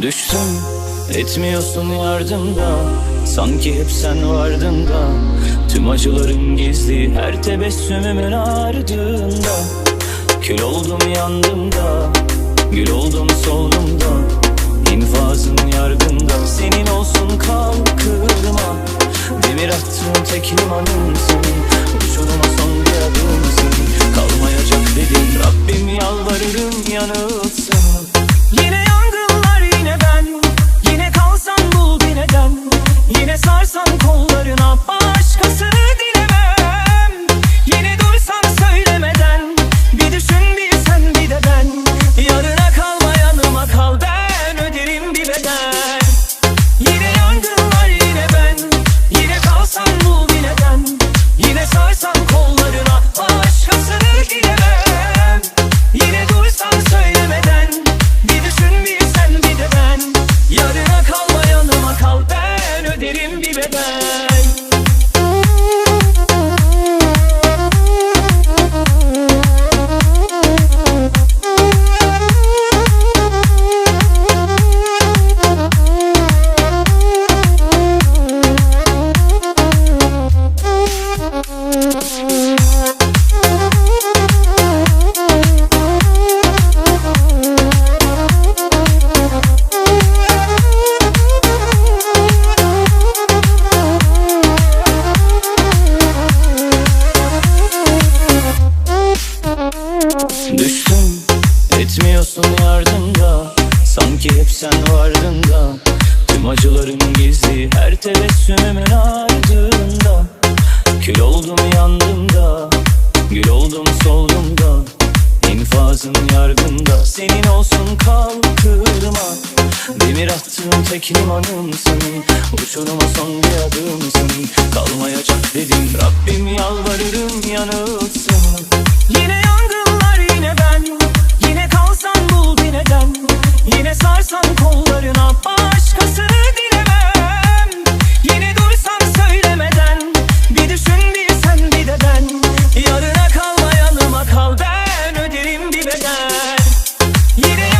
Düştüm etmiyorsun yardımda Sanki hep sen vardın da. Tüm acılarım gizli her tebessümümün ardında. Kül oldum yandım da Gül oldum soldum da. İnfazın yargında Senin olsun kalkırma Demir attığım tek limanımsın etmiyorsun yardımda. Sanki hep sen vardın da. Tüm acılarım gizli her tebessümümün ardında. Kül oldum yandım da Gül oldum soldum da İnfazın yargında Senin olsun kalkırma Demir attığım tek limanımsın Uçuruma son bir adımsın. Kalmayacak dedim Rabbim yalvarırım yanılsın sarsan kollarına Başkasını dilemem. Yine dursan söylemeden Bir düşün bir sen bir de ben. Yarına kalma yanıma kal Ben öderim bir bedel. Yine